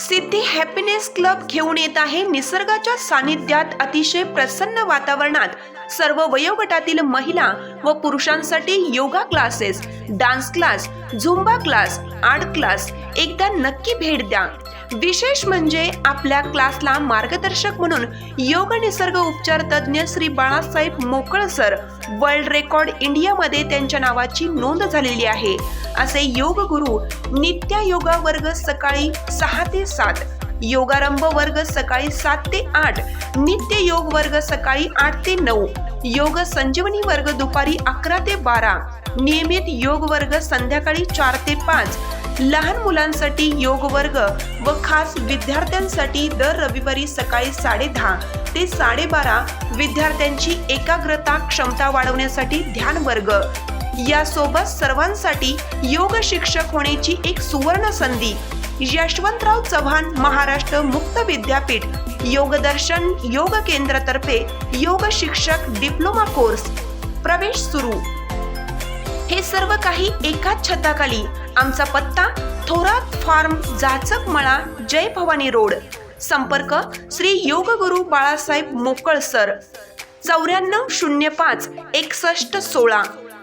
सिद्धी happiness club घेऊन येत आहे निसर्गाच्या सानिध्यात अतिशय प्रसन्न वातावरणात. सर्व वयोगटातील महिला व पुरुषांसाठी yoga classes dance class Zumba class art class एकदा नक्की भेट द्या. विशेष म्हणजे आपल्या क्लासला मार्गदर्शक म्हणून योग निसर्ग उपचार तज्ज्ञ श्री बाळासाहेब मोकळ सर वर्ल्ड रेकॉर्ड इंडियामध्ये त्यांच्या नावाची नोंद झालेली आहे. असे योग गुरु नित्या योगा वर्ग सकाळी सहा ते सात योगारंभ वर्ग सकाळी सात ते आठ नित्य योग वर्ग सकाळी आठ ते नऊ योग संजीवनी वर्ग दुपारी अकरा ते बारा नियमित योग वर्ग संध्याकाळी चार ते पाच. लहान मुलांसाठी योग वर्ग व खास विद्यार्थ्यांसाठी दर रविवारी सकाळी साडेदहा ते साडेबारा विद्यार्थ्यांची एकाग्रता क्षमता वाढवण्यासाठी ध्यान वर्ग. यासोबत सर्वांसाठी योग शिक्षक होण्याची एक सुवर्ण संधी. यशवंतराव चव्हाण महाराष्ट्र मुक्त विद्यापीठ. योगदर्शन योग केंद्रातर्फे योग शिक्षक डिप्लोमा कोर्स. प्रवेश सुरू. हे सर्व काही एकाच छताखाली. आमचा पत्ता थोरात फार्म जाचक मळा जय भवानी रोड. संपर्क श्री योगगुरु बाळासाहेब मोकळ सर. चौऱ्याण्णव शून्य पाच एकसष्ट सोळा.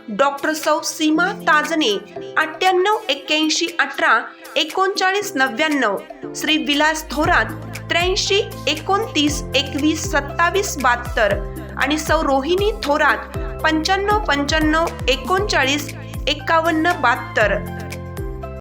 डॉक्टर सौ सीमा ताजने अठ्ठ्याण्णव एक्क्याऐंशी अठरा एकोणचाळीस नव्याण्णव श्री विलास थोरात त्र्याऐंशी एकोणतीस एकवीस सत्तावीस बहात्तर आणि सौ रोहिणी थोरात पंच्याण्णव पंच्याण्णव एकोणचाळीस एकावन्न बहात्तर.